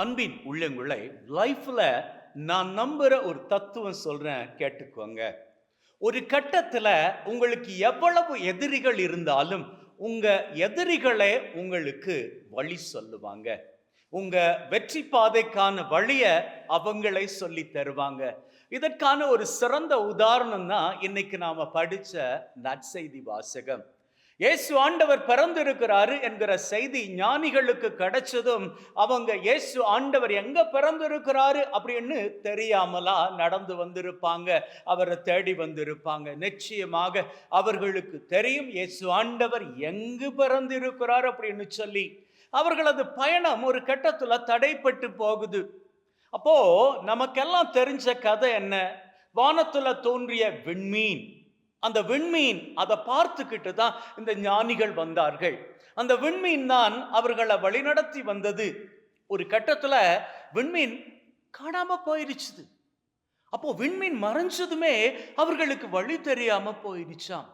அன்பின் உள்ளங்களை லைஃப்ல நான் நம்புகிற ஒரு தத்துவம் சொல்றேன் கேட்டுக்கோங்க. ஒரு கட்டத்துல உங்களுக்கு எவ்வளவு எதிரிகள் இருந்தாலும் உங்க எதிரிகளே உங்களுக்கு வழி சொல்லுவாங்க. உங்க வெற்றி பாதைக்கான வழிய அவங்களே சொல்லி தருவாங்க. இதற்கான ஒரு சிறந்த உதாரணம் தான் இன்னைக்கு நாம படிச்ச நற்செய்தி வாசகம். இயேசு ஆண்டவர் பிறந்திருக்கிறாரு என்கிற செய்தி ஞானிகளுக்கு கிடைச்சதும் அவங்க இயேசு ஆண்டவர் எங்க பிறந்திருக்கிறாரு அப்படின்னு தெரியாமலா நடந்து வந்திருப்பாங்க அவரை தேடி வந்திருப்பாங்க. நிச்சயமாக அவர்களுக்கு தெரியும் இயேசு ஆண்டவர் எங்கு பிறந்திருக்கிறார் அப்படின்னு சொல்லி. அவர்களது பயணம் ஒரு கட்டத்துல தடைப்பட்டு போகுது. அப்போ நமக்கெல்லாம் தெரிஞ்ச கதை என்ன? வானத்துல தோன்றிய விண்மீன். அந்த விண்மீன் அதை பார்த்துக்கிட்டு தான் இந்த ஞானிகள் வந்தார்கள். அந்த விண்மீன் தான் அவர்களை வழிநடத்தி வந்தது. ஒரு கட்டத்தில் விண்மீன் காணாம போயிருச்சுது. அப்போ விண்மீன் மறைஞ்சதுமே அவர்களுக்கு வழி தெரியாம போயிருச்சாம்.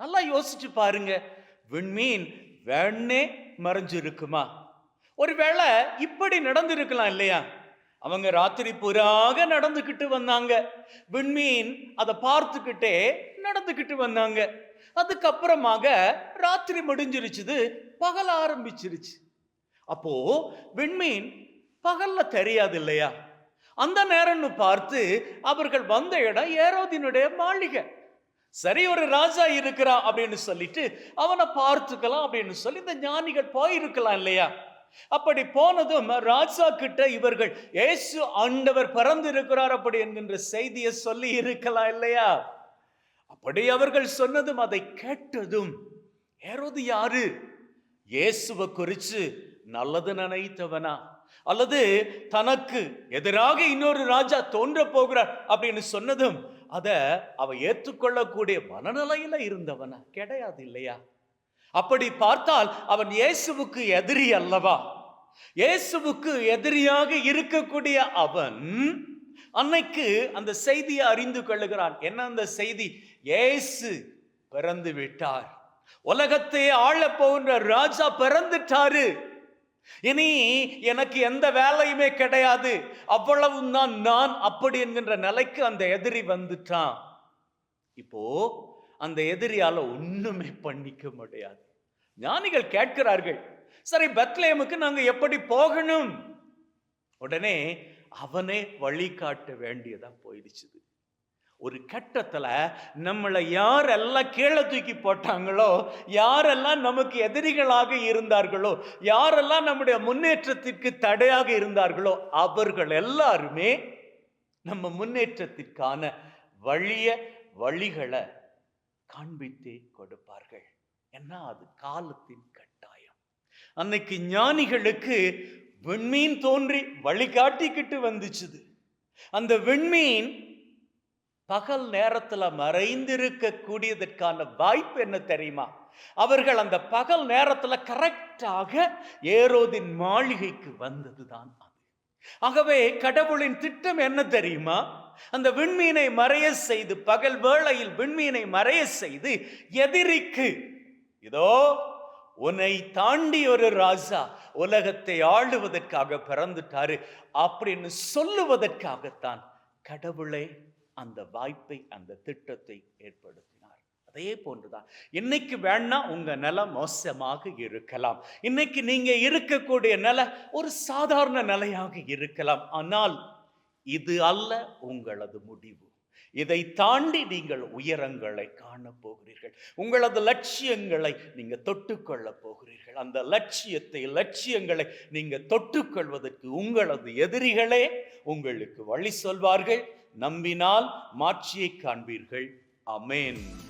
நல்லா யோசிச்சு பாருங்க. விண்மீன் வேணே மறைஞ்சிருக்குமா? ஒருவேளை இப்படி நடந்திருக்கலாம் இல்லையா? அவங்க ராத்திரி புறாக நடந்துக்கிட்டு வந்தாங்க. விண்மீன் அதை பார்த்துக்கிட்டே நடந்துக்கிட்டு வந்தாங்க. அதுக்கப்புறமாக ராத்திரி முடிஞ்சிருச்சுது பகல் ஆரம்பிச்சிருச்சு. அப்போ விண்மீன் பகல்ல தெரியாது இல்லையா அந்த நேரம்னு பார்த்து அவர்கள் வந்த இடம் ஏரோதினுடைய மாளிகை. சரி ஒரு ராஜா இருக்கிறான் அப்படின்னு சொல்லிட்டு அவனை பார்த்துக்கலாம் அப்படின்னு சொல்லி இந்த ஞானிகள் போயிருக்கலாம் இல்லையா? அப்படி போனதும் ராஜா கிட்ட இவர்கள் இயேசு ஆண்டவர் பறந்து இருக்கிறார் அப்படி என்கின்ற செய்தியை சொல்லி இருக்கலாம் இல்லையா? அப்படி அவர்கள் சொன்னதும் அதை கேட்டதும் ஏரோது யாரு? இயேசுவை குறித்து நல்லது நினைத்தவனா? அல்லது தனக்கு எதிராக இன்னொரு ராஜா தோன்ற போகிறார் அப்படின்னு சொன்னதும் அதை அவ ஏற்றுக்கொள்ளக்கூடிய மனநிலையில இருந்தவனா? கிடையாது இல்லையா? அப்படி பார்த்தால் அவன் இயேசுவுக்கு எதிரி அல்லவா? இயேசுவுக்கு எதிரியாக இருக்கக்கூடிய அவன் அன்னைக்கு அந்த செய்தியை அறிந்து கொள்ளுகிறான். என்ன அந்த செய்தி? ஏசு பிறந்து விட்டார். உலகத்தை ஆள போகின்ற ராஜா பிறந்துட்டாரு. இனி எனக்கு எந்த வேலையுமே கிடையாது. அவ்வளவு தான் நான் அப்படி என்கின்ற நிலைக்கு அந்த எதிரி வந்துட்டான். இப்போ அந்த எதிரியால ஒண்ணுமே பண்ணிக்க முடியாது. ஞானிகள் கேட்கிறார்கள் சரி பெத்லேமுக்கு நாங்க எப்படி போகணும்? உடனே அவனே வழிகாட்ட வேண்டியதாக போயிடுச்சுது. ஒரு கட்டத்தில் நம்மளை யாரெல்லாம் கீழே தூக்கி போட்டாங்களோ யாரெல்லாம் நமக்கு எதிரிகளாக இருந்தார்களோ யாரெல்லாம் நம்முடைய முன்னேற்றத்திற்கு தடையாக இருந்தார்களோ அவர்கள் எல்லாருமே நம்ம முன்னேற்றத்திற்கான வழிய வழிகளை காண்பித்தே கொடுப்பார்கள். ஏன்னா அது காலத்தின் கட்டாயம். அன்னைக்கு ஞானிகளுக்கு விண்மீன் தோன்றி வழிகாட்டிக்கிட்டு வந்துச்சுது. அந்த விண்மீன் பகல் நேரத்தில் மறைந்திருக்கக்கூடியதற்கான வாய்ப்பு என்ன தெரியுமா? அவர்கள் அந்த பகல் நேரத்தில் கரெக்டாக ஏரோதின் மாளிகைக்கு வந்ததுதான் அது. ஆகவே கடவுளின் திட்டம் என்ன தெரியுமா? அந்த விண்மீனை மறைய செய்து பகல் வேளையில் விண்மீனை மறைய செய்து எதிரிக்கு இதோ உன்னை தாண்டி ஒரு ராஜா உலகத்தை ஆளுவதற்காக பிறந்துட்டாரு அப்படின்னு சொல்லுவதற்காகத்தான் கடவுளே அந்த வாய்ப்பை அந்த திட்டத்தை ஏற்படுத்தினார். அதே போன்றுதான். இன்னைக்கு வேணா உங்க நிலை மோசமாக இருக்கலாம். இன்னைக்கு நீங்க இருக்கக்கூடிய நிலை ஒரு சாதாரண நிலையாக இருக்கலாம். ஆனால் இது அல்ல உங்களது முடிவு. இதை தாண்டி நீங்கள் உயரங்களை காண போகிறீர்கள். உங்களது லட்சியங்களை நீங்க தொட்டுக்கொள்ள போகிறீர்கள். அந்த லட்சியத்தை லட்சியங்களை நீங்க தொட்டுக்கொள்வதற்கு உங்களது எதிரிகளே உங்களுக்கு வழி சொல்வார்கள். நம்பினால் மாட்சியை காண்பீர்கள். அமேன்.